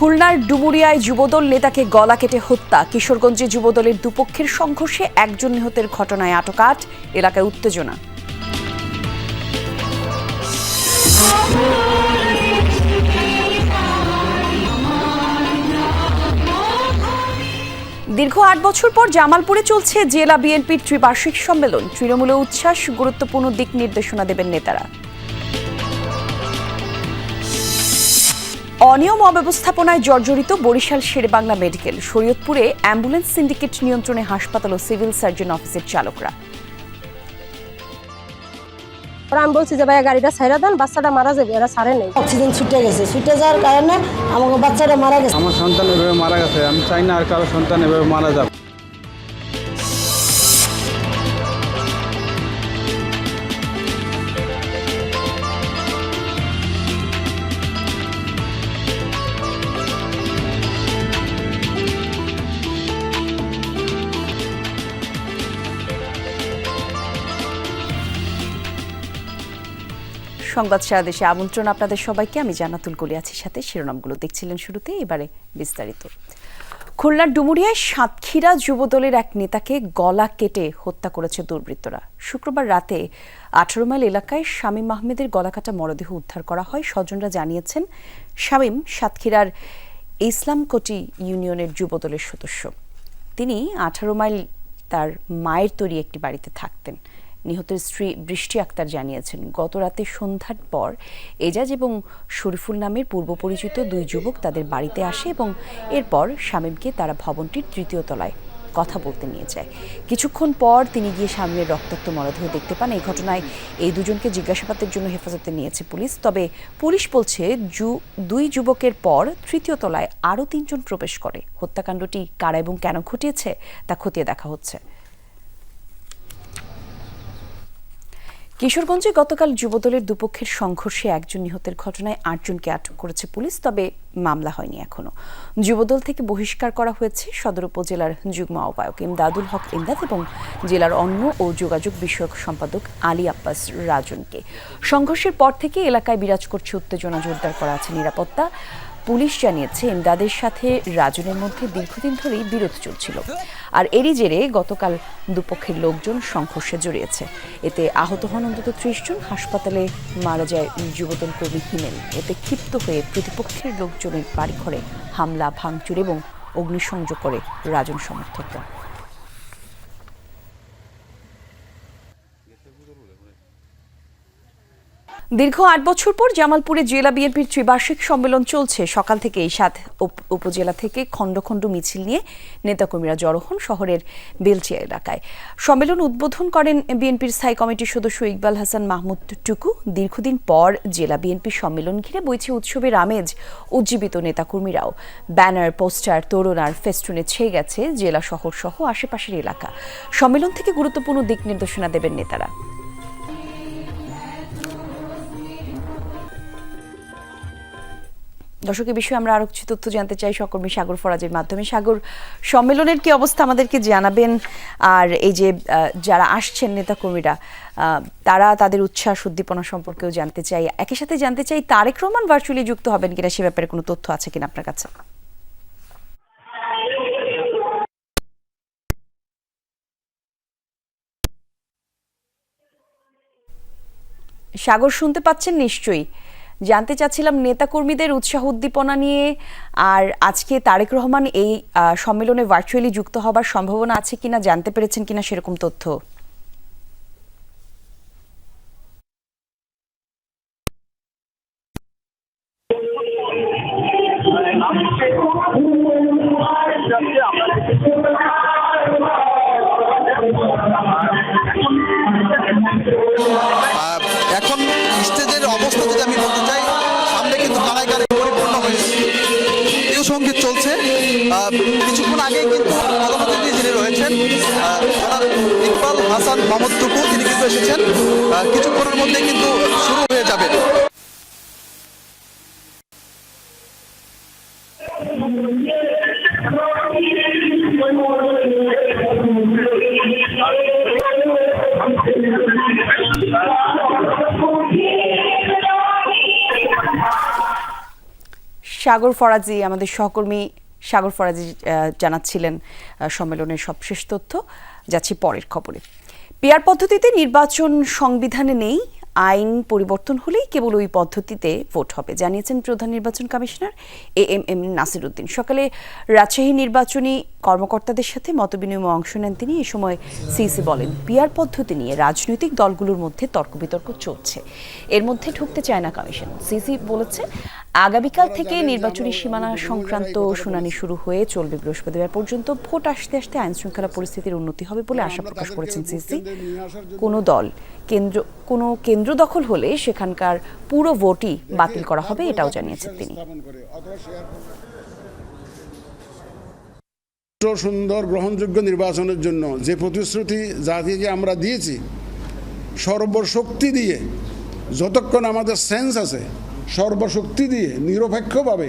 খুলনার ডুমুরিয়ায় যুবদল নেতাকে গলা কেটে হত্যা। কিশোরগঞ্জে যুবদলের দুপক্ষের সংঘর্ষে একজন নিহতের ঘটনায় আটক আট। এলাকায় উত্তেজনা। দীর্ঘ আট বছর পর জামালপুরে চলছে জেলা বিএনপির ত্রিবার্ষিক সম্মেলন। তৃণমূলে উচ্ছ্বাস, গুরুত্বপূর্ণ দিক নির্দেশনা দেবেন নেতারা। অনিয়ম অব্যবস্থাপনায় জর্জরিত বরিশাল শেরেবাংলা মেডিকেল। শরীয়তপুরে অ্যাম্বুলেন্স সিন্ডিকেট নিয়ন্ত্রণে হাসপাতাল ও সিভিল সার্জন অফিসের চালকরা। আমি বলছি যে ভাইয়া গাড়িটা ছাইরা দেন বাচ্চাটা মারা যাবে এরা ছাড়ে নেই। অক্সিজেন ছুটে গেছে। ছুটে যাওয়ার কারণে আমাকে বাচ্চাটা মারা গেছে। আমার সন্তান এভাবে মারা গেছে আমি চাই না আর কারও সন্তান এভাবে মারা যাবে সংবাদ সারা দেশে আমন্ত্রণ আপনাদের সবাইকে। আমি জানাতুল আছি সাথে শিরোনামগুলো দেখছিলেন শুরুতে, এবারে বিস্তারিত। খুলনার ডুমুরিয়ায় সাতক্ষীরা যুবদলের এক নেতাকে গলা কেটে হত্যা করেছে দুর্বৃত্তরা। শুক্রবার রাতে আঠারো মাইল এলাকায় শামীম আহমেদের গলাকাটা মরদেহ উদ্ধার করা হয়। স্বজনরা জানিয়েছেন, শামীম সাতক্ষীরার ইসলামকোটি ইউনিয়নের যুবদলের সদস্য। তিনি আঠারো মাইল তার মায়ের তৈরি একটি বাড়িতে থাকতেন। নিহতের স্ত্রী বৃষ্টি আক্তার জানিয়েছেন গত রাতে সন্ধ্যার পর এজাজ এবং শরীফুল নামের পূর্ব পরিচিত দুই যুবক তাদের বাড়িতে আসে এবং এরপর শামীমকে তারা ভবনটির তৃতীয় তলায় কথা বলতে নিয়ে যায়। কিছুক্ষণ পর তিনি গিয়ে শামীমের রক্তাক্ত মরদেহ দেখতে পান। এই ঘটনায় এই দুজনকে জিজ্ঞাসাবাদের জন্য হেফাজতে নিয়েছে পুলিশ। তবে পুলিশ বলছে দুই যুবকের পর তৃতীয় তলায় আরও তিনজন প্রবেশ করে। হত্যাকাণ্ডটি কারা এবং কেন ঘটিয়েছে তা খতিয়ে দেখা হচ্ছে। কিশোরগঞ্জে গতকাল যুবদলের দুপক্ষের সংঘর্ষে একজন নিহতের ঘটনায় আটজনকে আটক করেছে পুলিশ, তবে মামলা হয়নি এখনও। যুবদল থেকে বহিষ্কার করা হয়েছে সদর উপজেলার যুগ্ম আহ্বায়ক ইমদাদুল হক ইমদাদ এবং জেলার অন্য ও যোগাযোগ বিষয়ক সম্পাদক আলী আব্বাস রাজনকে। সংঘর্ষের পর থেকে এলাকায় বিরাজ করছে উত্তেজনা, জোরদার করা আছে নিরাপত্তা। পুলিশ জানিয়েছে, ইমদাদের সাথে রাজনের মধ্যে দীর্ঘদিন ধরেই বিরোধ চলছিল। আর এরই জেরে গতকাল দুপক্ষের লোকজন সংঘর্ষে জড়িয়েছে। এতে আহত হন অন্তত ত্রিশ জন। হাসপাতালে মারা যায় যুবদল কর্মী হিমেল। এতে ক্ষিপ্ত হয়ে প্রতিপক্ষের লোকজনের বাড়িঘরে হামলা, ভাঙচুর এবং অগ্নিসংযোগ করে রাজন সমর্থকরা। দীর্ঘ আট বছর পর জামালপুরে জেলা বিএনপির ত্রিবার্ষিক সম্মেলন চলছে। সকাল থেকে এই সাত উপ- উপজেলা থেকে খণ্ড খণ্ড মিছিল নিয়ে নেতাকর্মীরা জড়ো হন শহরের বেলচিয়া এলাকায়। সম্মেলন উদ্বোধন করেন বিএনপির স্থায়ী কমিটির সদস্য ইকবাল হাসান মাহমুদ টুকু। দীর্ঘদিন পর জেলা বিএনপি সম্মেলন ঘিরে বইছে উৎসবের আমেজ উজ্জীবিত নেতাকর্মীরাও। ব্যানার, পোস্টার তোরণ আর ফেস্টুনে ছেয়ে গেছে জেলা শহর সহ আশেপাশের এলাকা। সম্মেলন থেকে গুরুত্বপূর্ণ দিক নির্দেশনা দেবেন নেতারা। দর্শক এই বিষয়ে আমরা আরও কিছু তথ্য জানতে চাই সহকর্মী সাগর ফরাজের মাধ্যমে। সাগর, সম্মেলনের কি অবস্থা আমাদেরকে জানাবেন? আর এই যে যারা আসছেন নেতাকর্মীরা তারা তাদের উচ্ছ্বাস, উদ্দীপনা সম্পর্কেও জানতে চাই। একই সাথে জানতে চাই, তারেক রহমান ভার্চুয়ালি যুক্ত হবেন কিনা সে ব্যাপারে কোনো তথ্য আছে কিনা আপনার কাছে? সাগর, শুনতে পাচ্ছেন নিশ্চয়ই। জানতে চাচ্ছিলাম নেতাকর্মীদের উৎসাহ উদ্দীপনা নিয়ে, আর আজকে তারেক রহমান এই সম্মেলনে ভার্চুয়ালি যুক্ত হবার সম্ভাবনা আছে কিনা, জানতে পেরেছেন কিনা সেরকম তথ্য। কিন্তু এসেছেন। কিছুক্ষণের মধ্যে কিন্তু শুরু হয়ে যাবে। সাগর ফরাজি, আমাদের সহকর্মী সাগর ফরাজি জানাচ্ছিলেন সম্মেলনের সবশেষ তথ্য। যাচ্ছি পরের খবরে। পিয়ার পদ্ধতিতে নির্বাচন সংবিধানে নেই আইন পরিবর্তন হলেই কেবল ওই পদ্ধতিতে ভোট হবে, জানিয়েছেন প্রধান নির্বাচন commissioner A M M Nasir Uddin সকালে রাজশাহী নির্বাচনী কর্মকর্তাদের সাথে মতবিনিময়ে অংশ নেন তিনি। এ সময় সিসি বলেন পিয়ার পদ্ধতি নিয়ে রাজনৈতিক দলগুলোর মধ্যে তর্ক বিতর্ক চলছে। এর মধ্যে ঢুকতে চায় না কমিশন। সিসি বলেছে, আগামীকাল থেকে নির্বাচনী সীমানা সংক্রান্ত শুনানি শুরু হয়ে চলবে বৃহস্পতিবার পর্যন্ত। ভোট আসতে আসতে আইন শৃঙ্খলা পরিস্থিতির উন্নতি হবে বলে আশা প্রকাশ করেছেন সিসি। কোনো দল কেন্দ্র কোনো কেন্দ্র দখল হলে সেখানকার পুরো ভোটই বাতিল করা হবে এটাও জানিয়েছেন তিনি। সুন্দর গ্রহণযোগ্য নির্বাচনের জন্য যে প্রতিশ্রুতি জাতিকে আমরা দিয়েছি সর্বশক্তি দিয়ে যতক্ষণ আমাদের সেন্স আছে সর্বশক্তি দিয়ে নিরপেক্ষভাবে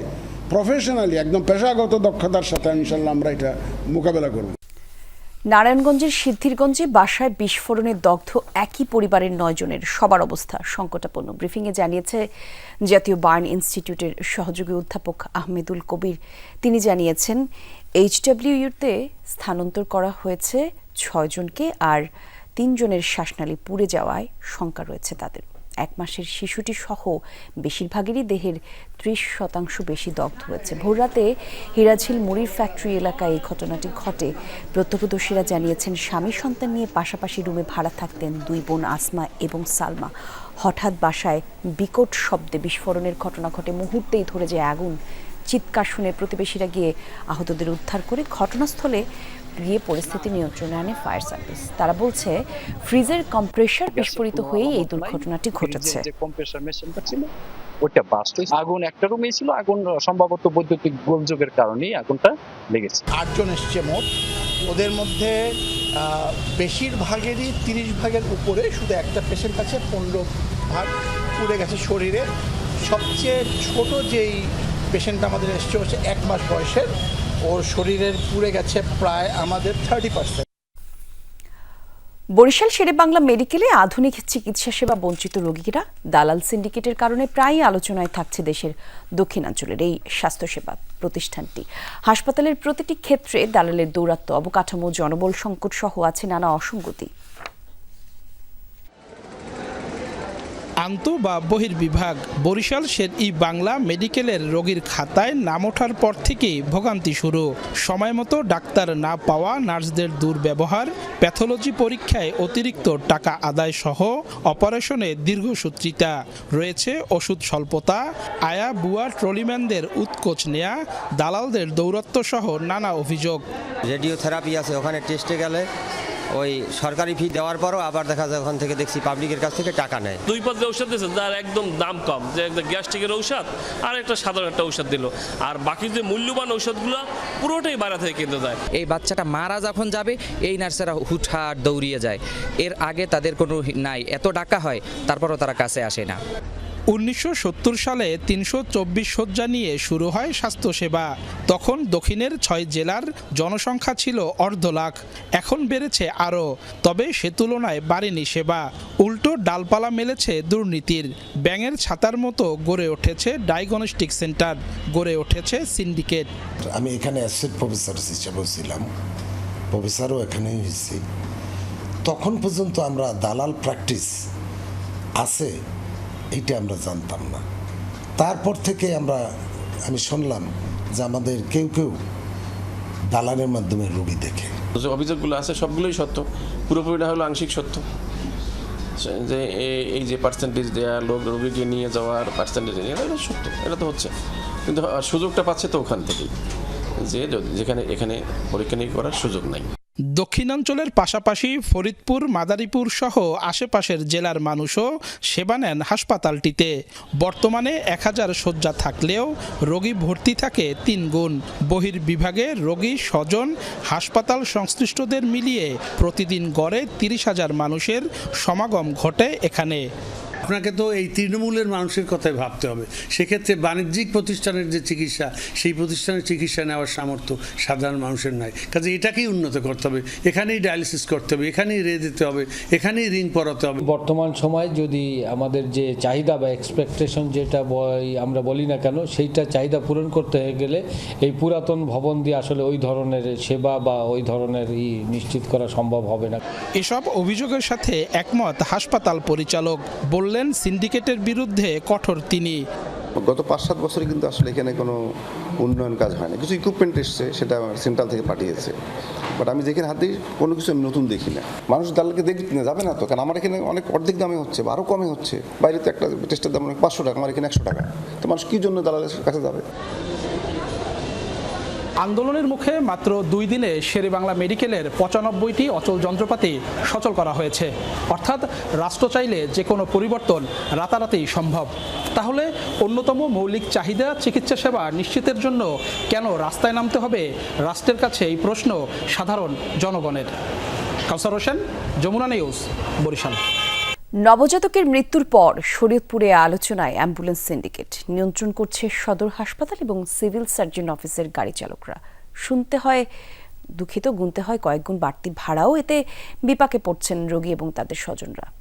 প্রফেশনালি একদম পেশাগত দক্ষতার সাথে ইনশাল্লাহ আমরা এটা মোকাবেলা করব। নারায়ণগঞ্জের সিদ্ধিরগঞ্জে বাসায় বিস্ফোরণে দগ্ধ একই পরিবারের নয় জনের সবার অবস্থা সংকটাপন্ন। ব্রিফিংয়ে জানিয়েছে জাতীয় বার্ন ইনস্টিটিউটের সহযোগী অধ্যাপক আহমেদুল কবির। তিনি জানিয়েছেন এইচডব্লিউতে স্থানান্তর করা হয়েছে ছয়জনকে আর তিনজনের শ্বাসনালী পুড়ে যাওয়ায় শঙ্কা রয়েছে তাদের। এক মাসের শিশুটি সহ বেশিরভাগেরই দেহের ত্রিশ শতাংশ বেশি দগ্ধ হয়েছে। ভোররাতে হিরাঝিল মুড়ির ফ্যাক্টরি এলাকায় এই ঘটনাটি ঘটে। প্রত্যক্ষদর্শীরা জানিয়েছেন, স্বামী সন্তান নিয়ে পাশাপাশি রুমে ভাড়া থাকতেন দুই বোন আসমা এবং সালমা। হঠাৎ বাসায় বিকট শব্দে বিস্ফোরণের ঘটনা ঘটে। মুহূর্তেই ধরে যায় আগুন। চিৎকার শুনে প্রতিবেশীরা গিয়ে আহতদের উদ্ধার করে ঘটনাস্থলে গিয়ে পরিস্থিতি নিয়ন্ত্রণে আনে ফায়ার সার্ভিস। তারা বলছে ফ্রিজের কম্প্রেসার বিস্ফোরিত হয়েই এই দুর্ঘটনাটি ঘটেছে। যে কম্প্রেসার মেশিনটা ছিল ওটা বাস্ট হয়েছে। আগুন একটা রুমে ছিল আগুন সম্ভবত বৈদ্যুতিক গোলযোগের কারণেই আগুনটা লেগেছে। আটজন এসছে মোট। ওদের মধ্যে বেশিরভাগেরই তিরিশ ভাগের উপরে শুধু একটা পেশেন্ট আছে পনেরো ভাগ পুড়ে গেছে শরীরে। সবচেয়ে ছোট যেই পেশেন্ট আমাদের এসছে হচ্ছে এক মাস বয়সের ওর শরীরের পুড়ে গেছে প্রায় আমাদের থার্টি পার্সেন্ট বরিশাল শেরেবাংলা মেডিকেলে আধুনিক চিকিৎসা সেবা বঞ্চিত রোগীরা দালাল সিন্ডিকেটের কারণে প্রায়ই আলোচনায় থাকছে দেশের দক্ষিণাঞ্চলের এই স্বাস্থ্যসেবা প্রতিষ্ঠানটি। হাসপাতালের প্রতিটি ক্ষেত্রে দালালের দৌরাত্ম্য, অবকাঠামো, জনবল সংকট সহ আছে নানা অসঙ্গতি। আন্ত বা বহির্বিভাগ। বরিশাল শের ই বাংলা মেডিকেলের রোগীর খাতায় নাম ওঠার পর থেকেই ভোগান্তি শুরু। সময় মতো ডাক্তার না পাওয়া নার্সদের দুর্ব্যবহার, প্যাথোলজি পরীক্ষায় অতিরিক্ত টাকা আদায় সহ অপারেশনে দীর্ঘসূত্রিতা। রয়েছে ওষুধ স্বল্পতা, আয়া বুয়া ট্রলিম্যানদের উৎকোচ নেয়া, দালালদের দৌরত্ব সহ নানা অভিযোগ। রেডিওথেরাপি আছে, ওখানে টেস্টে গেলে ওই সরকারি ফি দেওয়ার পরও আবার দেখা যায় ওখান থেকে দেখছি পাবলিকের কাছ থেকে টাকা নেয়। দুই পদ ঔষধ দিয়েছে যার একদম দাম কম। যে একটা গ্যাস্ট্রিকের ঔষধ আর একটা সাধারণ একটা ঔষধ দিল। আর বাকি যে মূল্যবান ঔষধগুলো পুরোটাই বাইরে থেকে কিনতে যায়। এই বাচ্চাটা মারা যখন যাবে এই নার্সেরা হুটহাট দৌড়িয়ে যায়। এর আগে তাদের কোনো নাই এত টাকা হয় তারপরও তারা কাছে আসে না। উনিশশো সত্তর সালে তিনশো চব্বিশ শয্যা নিয়ে শুরু হয় স্বাস্থ্যসেবা। তখন দক্ষিণের ছয় জেলার জনসংখ্যা ছিল অর্ধ লাখ। এখন বেড়েছে আরও। তবে সে তুলনায় বাড়েনি সেবা। উল্টো ডালপালা মেলেছে দুর্নীতির। ব্যাঙের ছাতার মতো গড়ে উঠেছে ডায়াগনস্টিক সেন্টার। গড়ে উঠেছে সিন্ডিকেট। আমি এখানে অ্যাসিড প্রফেসর হিসেবেও ছিলাম। প্রফেসরও এখানেই হয়েছি। তখন পর্যন্ত আমরা দালাল প্র্যাকটিস আছে। এইটা আমরা জানতাম না। তারপর থেকে আমরা, আমি শুনলাম যে আমাদের কেউ কেউ দালালের মাধ্যমে রোগী দেখে। যে অভিযোগগুলো আছে, সবগুলোই সত্য। পুরোপুরিটা হলো আংশিক সত্য। যে এই যে পার্সেন্টেজ দেওয়া লোক রোগীকে নিয়ে যাওয়ার পার্সেন্টেজ এটা সত্য, এটা তো হচ্ছে। কিন্তু সুযোগটা পাচ্ছে তো ওখান থেকেই। যে, যেখানে, এখানে পরীক্ষা নিরীক্ষা করার সুযোগ নাই। দক্ষিণাঞ্চলের পাশাপাশি ফরিদপুর, মাদারীপুর সহ আশেপাশের জেলার মানুষও সেবা নেন হাসপাতালটিতে। বর্তমানে এক হাজার শয্যা থাকলেও রোগী ভর্তি থাকে তিন গুণ। বহির বিভাগে রোগী স্বজন হাসপাতাল সংশ্লিষ্টদের মিলিয়ে প্রতিদিন গড়ে তিরিশ হাজার মানুষের সমাগম ঘটে এখানে। আপনাকে তো এই তৃণমূলের মানুষের কথাই ভাবতে হবে। সেক্ষেত্রে বাণিজ্যিক প্রতিষ্ঠানের যে চিকিৎসা সেই প্রতিষ্ঠানের চিকিৎসা নেওয়ার সামর্থ্য সাধারণ মানুষের নাই। কাজে এটাকেই উন্নত করতে হবে। এখানেই ডায়ালিসিস করতে হবে এখানেই রে দিতে হবে এখানেই রিং পরাতে হবে। বর্তমান সময় যদি আমাদের যে চাহিদা বা এক্সপেকটেশন যেটা বই- আমরা বলি না কেন সেইটা চাহিদা পূরণ করতে হয়ে গেলে এই পুরাতন ভবন দিয়ে আসলে ওই ধরনের সেবা বা ওই ধরনের ই নিশ্চিত করা সম্ভব হবে না। এসব অভিযোগের সাথে একমত হাসপাতাল পরিচালক বললেন সিন্ডিকেটের বিরুদ্ধে কঠোর তিনি। গত পাঁচ সাত বছরে কিন্তু আসলে এখানে কোনো উন্নয়ন কাজ হয় না কিছু ইকুইপমেন্ট এসছে, সেটা সেন্ট্রাল থেকে পাঠিয়েছে। বাট আমি যেখানে হাত কোনো কিছু আমি নতুন দেখি না। মানুষ দালালকে দেখতে না, যাবে না তো। কারণ আমার এখানে অনেক অর্ধেক দামে হচ্ছে বা আরও কমে হচ্ছে। বাইরে তো একটা টেস্টের দাম অনেক পাঁচশো টাকা, আমার এখানে একশো টাকা। তো মানুষ কী জন্য দালালের কাছে যাবে? আন্দোলনের মুখে মাত্র দুই দিনে শেরেবাংলা মেডিকেলের পঁচানব্বইটি অচল যন্ত্রপাতি সচল করা হয়েছে। অর্থাৎ রাষ্ট্র চাইলে যে কোনো পরিবর্তন রাতারাতি সম্ভব। তাহলে অন্যতম মৌলিক চাহিদা চিকিৎসা সেবা নিশ্চিতের জন্য কেন রাস্তায় নামতে হবে? রাষ্ট্রের কাছে এই প্রশ্ন সাধারণ জনগণের। কাউসার হোসেন, যমুনা নিউজ, বরিশাল। নবজাতকের মৃত্যুর পর শরীয়তপুরে আলোচনায় অ্যাম্বুলেন্স সিন্ডিকেট। নিয়ন্ত্রণ করছে সদর হাসপাতাল এবং সিভিল সার্জন অফিসের গাড়ি চালকরা। শুনতে হয়, দুঃখিত, গুনতে হয় কয়েকগুণ বাড়তি ভাড়াও এতে বিপাকে পড়ছেন রোগী এবং তাদের স্বজনরা।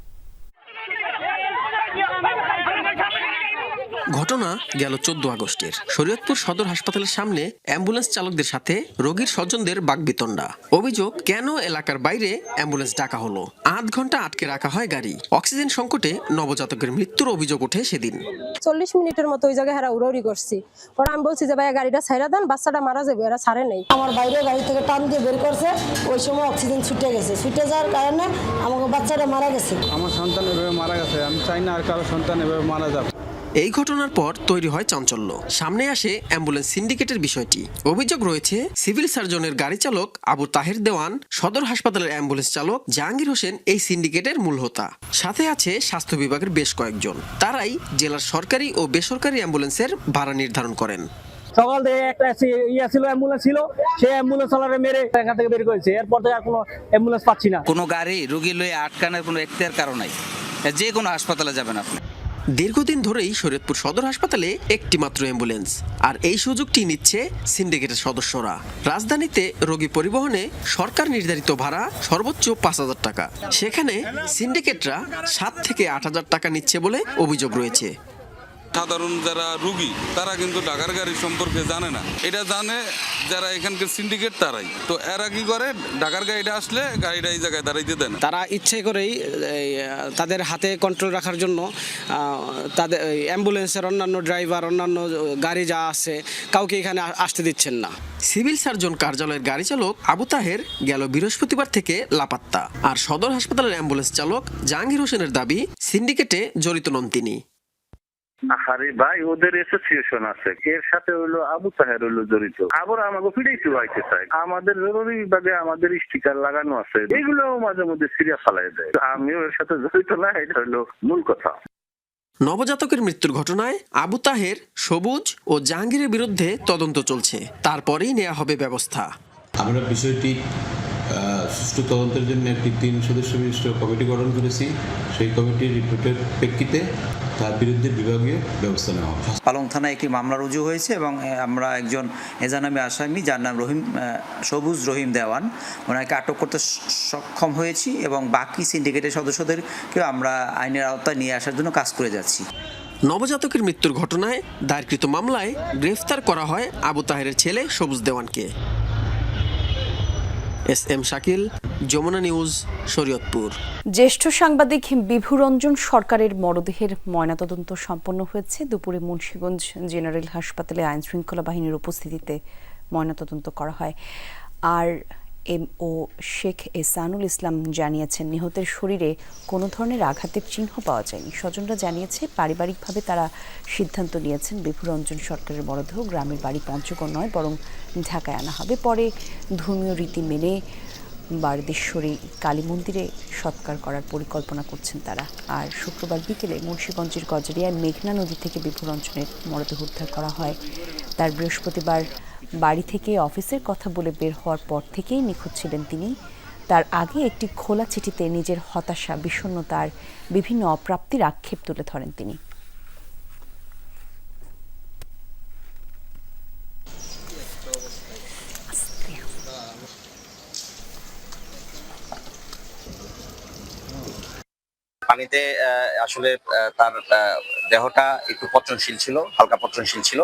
ঘটনা গেল চোদ্দ আগস্টের। শরীয়তপুর সদর হাসপাতালের সামনে অ্যাম্বুলেন্স চালকদের সাথে রোগীর স্বজনদের বাগবিতণ্ডা। অভিযোগ কেন এলাকার বাইরে অ্যাম্বুলেন্স ডাকা হলো? আধ ঘণ্টা আটকে রাখা হয় গাড়ি। অক্সিজেন সংকটে নবজাতকের মৃত্যুর অভিযোগ ওঠে সেদিন। চল্লিশ মিনিটের মতো ওই জায়গায় হেরা উড়ি করছি। পরে আমি বলছি যে ভাইয়া গাড়িটা ছাইরা দেন বাচ্চাটা মারা যাবে এরা ছাড়ে নেই। আমার বাইরে গাড়ি থেকে টান দিয়ে বের করছে ওই সময় অক্সিজেন ছুটে গেছে। ছুটে যাওয়ার কারণে আমাকে বাচ্চাটা মারা গেছে। আমার সন্তান এভাবে মারা গেছে আমি চাই না আর কারও সন্তান এভাবে মারা যাবে এই ঘটনার পর তৈরি হয় চাঞ্চল্য। সামনে আসে অ্যাম্বুলেন্স সিন্ডিকেটের বিষয়টি। অভিযোগ রয়েছে সিভিল সার্জনের গাড়ি চালক আবু তাহের দেওয়ান সদর হাসপাতালের অ্যাম্বুলেন্স চালক জাহাঙ্গীর হোসেন এই সিন্ডিকেটের মূল হোতা। সাথে আছে স্বাস্থ্য বিভাগের বেশ কয়েকজন। তারাই জেলার সরকারি ও বেসরকারি অ্যাম্বুলেন্সের ভাড়া নির্ধারণ করেন। সকাল থেকে একটা ইয়া ছিল অ্যাম্বুলেন্স ছিল সেই অ্যাম্বুলেন্স চালারে মেরে এখান থেকে বের করেছে। এরপর থেকে আর কোনো অ্যাম্বুলেন্স পাচ্ছি না। কোনো গাড়ি রুগী লয়ে আটকানোর কোনো এখতিয়ার কারণ নাই। যে কোনো হাসপাতালে যাবেন আপনি। দীর্ঘদিন ধরেই শরীয়তপুর সদর হাসপাতালে একটি মাত্র অ্যাম্বুলেন্স, আর এই সুযোগটি নিচ্ছে সিন্ডিকেটের সদস্যরা। রাজধানীতে রোগী পরিবহনে সরকার নির্ধারিত ভাড়া সর্বোচ্চ পাঁচ হাজার টাকা। সেখানে সিন্ডিকেটরা সাত থেকে আট হাজার টাকা নিচ্ছে বলে অভিযোগ রয়েছে। সাধারণ যারা রুগী তারা কিন্তু ঢাকার গাড়ি সম্পর্কে জানে না। এটা জানে যারা এখানকার সিন্ডিকেট তারাই। তো এরা কি করে? ঢাকার গাড়িটা আসলে গাড়িটা এই জায়গায় দাঁড়াইতে দেয় না। তারা ইচ্ছে করেই তাদের হাতে কন্ট্রোল রাখার জন্য তাদের অ্যাম্বুলেন্সের অন্যান্য ড্রাইভার অন্যান্য গাড়ি যা আছে কাউকে এখানে আসতে দিচ্ছেন না। সিভিল সার্জন কার্যালয়ের গাড়ি চালক আবু তাহের গেল বৃহস্পতিবার থেকে লাপাত্তা। আর সদর হাসপাতালের অ্যাম্বুলেন্স চালক জাহাঙ্গীর হোসেনের দাবি সিন্ডিকেটে জড়িত নন তিনি। আরে ভাই ওদের অ্যাসোসিয়েশন আছে। এর সাথে হলো আবু তাহের হলো জড়িত। আবার আমাকে চাই আমাদের জরুরি বিভাগে আমাদের স্টিকার লাগানো আছে। এগুলো মাঝে মধ্যে সিরিয়া ফালাই দেয়। আমিও এর সাথে জড়িত না এটা হলো মূল কথা। নবজাতকের মৃত্যুর ঘটনায় আবু তাহের সবুজ ও জাহাঙ্গীরের বিরুদ্ধে তদন্ত চলছে। তারপরেই নেওয়া হবে ব্যবস্থা। আমরা বিষয়টি আহ, সুষ্ঠু তদন্তের জন্য একটি তিন সদস্য বিশিষ্ট কমিটি গঠন করেছি। সেই কমিটির রিপোর্টের প্রেক্ষিতে তার বিরুদ্ধে বিভাগীয় ব্যবস্থা নেওয়া হবে। পালং থানায় একটি মামলা রুজু হয়েছে এবং আমরা একজন এজানামী আসামি যার নাম রহিম সবুজ রহিম দেওয়ান। ওনাকে আটক করতে সক্ষম হয়েছি এবং বাকি সিন্ডিকেটের সদস্যদেরকেও আমরা আইনের আওতায় নিয়ে আসার জন্য কাজ করে যাচ্ছি। নবজাতকের মৃত্যুর ঘটনায় দায়েরকৃত মামলায় গ্রেফতার করা হয় আবু তাহেরের ছেলে Sabuj দেওয়ানকে। S M Shakil, Jamuna news, Shariatpur. জ্যেষ্ঠ সাংবাদিক বিভুরঞ্জন সরকারের মরদেহের ময়নাতদন্ত সম্পন্ন হয়েছে। দুপুরে মুন্সীগঞ্জ জেনারেল হাসপাতালে আইন শৃঙ্খলা বাহিনীর উপস্থিতিতে ময়নাতদন্ত করা হয়। R M O Sheikh Esanul Islam জানিয়েছেন, নিহতের শরীরে কোনো ধরনের আঘাতের চিহ্ন পাওয়া যায়নি। স্বজনরা জানিয়েছে, পারিবারিকভাবে তারা সিদ্ধান্ত নিয়েছেন বিভুরঞ্জন সরকারের মরদেহ গ্রামের বাড়ি পঞ্চগড় নয়, বরং ঢাকায় আনা হবে। পরে ধর্মীয় রীতি মেনে বারদেশ্বরী কালী মন্দিরে সৎকার করার পরিকল্পনা করছেন তারা। আর শুক্রবার বিকেলে মুন্সীগঞ্জের গজরিয়ায় মেঘনা নদী থেকে বিভুরঞ্জনের মরদেহ উদ্ধার করা হয়। তার বৃহস্পতিবার বাড়ি থেকে অফিসের কথা বলে বের হওয়ার পর থেকেই নিখোঁজ ছিলেন তিনি। তার আগে একটি খোলা চিঠিতে নিজের হতাশা, বিষণ্ণতার বিভিন্ন অপ্রাপ্তির আক্ষেপ তুলে ধরেন তিনি। পানিতে আসলে তার দেহটা একটু পচনশীল ছিল, হালকা পচনশীল ছিল।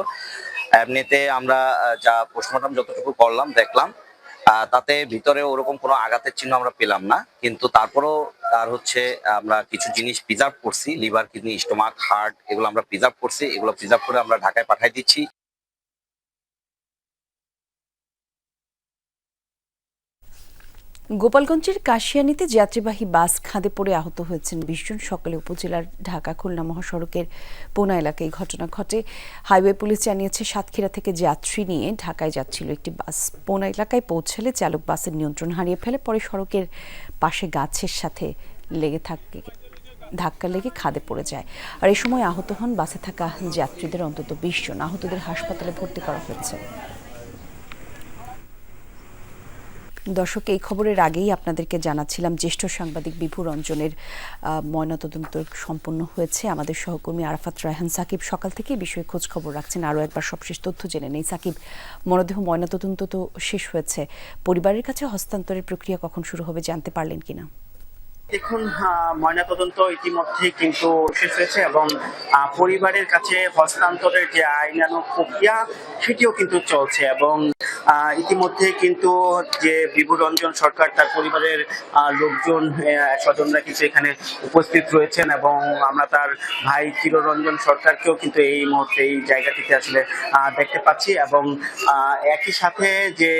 এমনিতে আমরা যা পোস্টমর্টম যতটুকু করলাম, দেখলাম তাতে ভিতরে ওরকম কোনো আঘাতের চিহ্ন আমরা পেলাম না। কিন্তু তারপরেও তার হচ্ছে আমরা কিছু জিনিস প্রিজার্ভ করছি লিভার কিডনি স্টোমাক হার্ট এগুলো আমরা প্রিজার্ভ করছি, এগুলো প্রিজার্ভ করে আমরা ঢাকায় পাঠাই দিচ্ছি। গোপালগঞ্জের কাশিয়ানীতে যাত্রীবাহী বাস খাদে পড়ে আহত হয়েছেন বিশ জন সকালে উপজেলার ঢাকা খুলনা মহাসড়কের পোনা এলাকায় ঘটনা ঘটে। হাইওয়ে পুলিশ জানিয়েছে, সাতক্ষীরা থেকে যাত্রী নিয়ে ঢাকায় যাচ্ছিল একটি বাস। পোনা এলাকায় পৌঁছালে চালক বাসের নিয়ন্ত্রণ হারিয়ে ফেলে, পরে সড়কের পাশে গাছের সাথে লেগে থাকে, ধাক্কা লেগে খাদে পড়ে যায়। আর এই সময় আহত হন বাসে থাকা যাত্রীদের অন্তত বিশ জন। আহতদের হাসপাতালে ভর্তি করা হয়েছে। দর্শক, এই খবরের আগেই আপনাদেরকে জানাচ্ছিলাম, জ্যেষ্ঠ সাংবাদিক বিভু রঞ্জনের ময়নাতদন্ত সম্পন্ন হয়েছে। আমাদের সহকর্মী আরাফাত রায়হান সাকিব সকাল থেকে বিষয়ে খোঁজ খবর রাখছেন। আরও একবার সবশেষ তথ্য জেনে নেই সাকিব। মরদেহ ময়নাতদন্ত তো শেষ হয়েছে। পরিবারের কাছে হস্তান্তরের প্রক্রিয়া কখন শুরু হবে জানতে পারলেন কিনা? দেখুন ময়নাতদন্ত ইতিমধ্যে কিন্তু শেষ হয়েছে এবং পরিবারের কাছে হস্তান্তরের যে আইনানুগ প্রক্রিয়া, সেটিও কিন্তু চলছে এবং ইতিমধ্যে কিন্তু যে বিভু রঞ্জন সরকার তার পরিবারের লোকজন স্বজনরা কিছু এখানে উপস্থিত রয়েছেন এবং আমরা তার ভাই চিররঞ্জন সরকারকেও কিন্তু এই মুহূর্তে এই জায়গাটিতে আসলে দেখতে পাচ্ছি এবং একই সাথে যে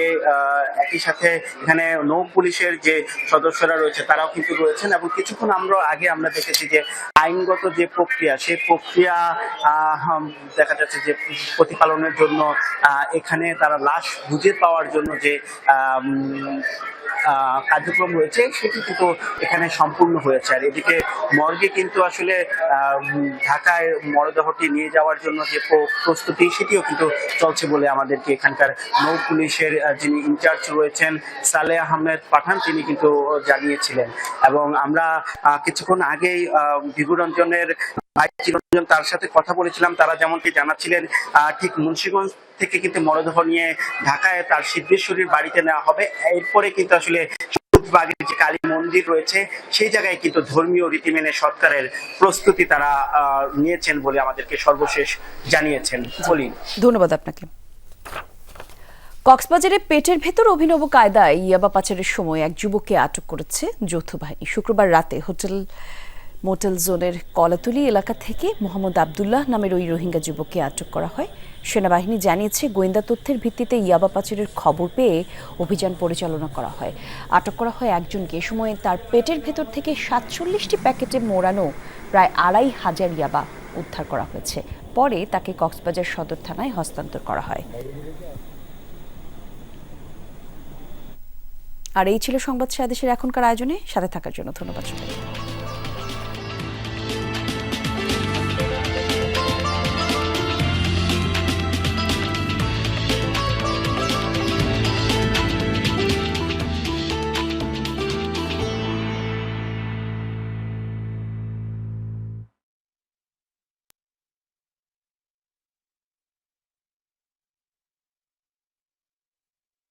একই সাথে এখানে নৌ পুলিশের যে সদস্যরা রয়েছে তারাও কিন্তু রয়েছেন এবং কিছুক্ষণ আমরা আগে আমরা দেখেছি যে আইনগত যে প্রক্রিয়া, সেই প্রক্রিয়া দেখা যাচ্ছে যে প্রতিপালনের জন্য এখানে তারা লাশ খুঁজে পাওয়ার জন্য যে কার্যক্রম রয়েছে, সেটি কিন্তু এখানে সম্পূর্ণ হয়েছে। আর এদিকে মর্গে কিন্তু আসলে ঢাকায় মরদেহটি নিয়ে যাওয়ার জন্য যে প্রস্তুতি, সেটিও কিন্তু চলছে বলে আমাদেরকে এখানকার নৌ পুলিশের যিনি ইনচার্জ রয়েছেন সালে আহমেদ পাঠান, তিনি কিন্তু জানিয়েছিলেন। এবং আমরা কিছুক্ষণ আগেই বিভুরঞ্জনের ভাই চিরঞ্জন তার সাথে কথা বলেছিলাম, তারা যেমনটি জানাচ্ছিলেন ঠিক মুন্সিগঞ্জ থেকে কিন্তু মরদেহ নিয়ে ঢাকায় তার সিদ্ধেশ্বরীর বাড়িতে নেওয়া হবে। এরপরে কিন্তু আসলে বাগের যে কালী মন্দির রয়েছে, সেই জায়গায় কিন্তু ধর্মীয় রীতি মেনে প্রস্তুতি তারা নিয়েছেন বলে আমাদেরকে সর্বশেষ জানিয়েছেন। বলি ধন্যবাদ আপনাকে। কক্সবাজারে পেটের ভেতর অভিনব কায়দায় ইয়াবা পাচারের সময় এক যুবককে আটক করেছে যৌথ বাহিনী। শুক্রবার রাতে হোটেল মোটেল জোনের কলাতুলি এলাকা থেকে মোহাম্মদ আবদুল্লাহ নামের ওই রোহিঙ্গা যুবককে আটক করা হয়। সেনাবাহিনী জানিয়েছে, গোয়েন্দা তথ্যের ভিত্তিতে ইয়াবা পাচারের খবর পেয়ে অভিযান পরিচালনা করা হয়। আটক করা হয় একজনকে। এ সময় তার পেটের ভেতর থেকে সাতচল্লিশটি প্যাকেটে মোড়ানো প্রায় আড়াই হাজার ইয়াবা উদ্ধার করা হয়েছে। পরে তাকে কক্সবাজার সদর থানায় হস্তান্তর করা হয়। আর এই ছিল সংবাদ সাদেশের এখনকার আয়োজনে। সাথে থাকার জন্য ধন্যবাদ সবাইকে।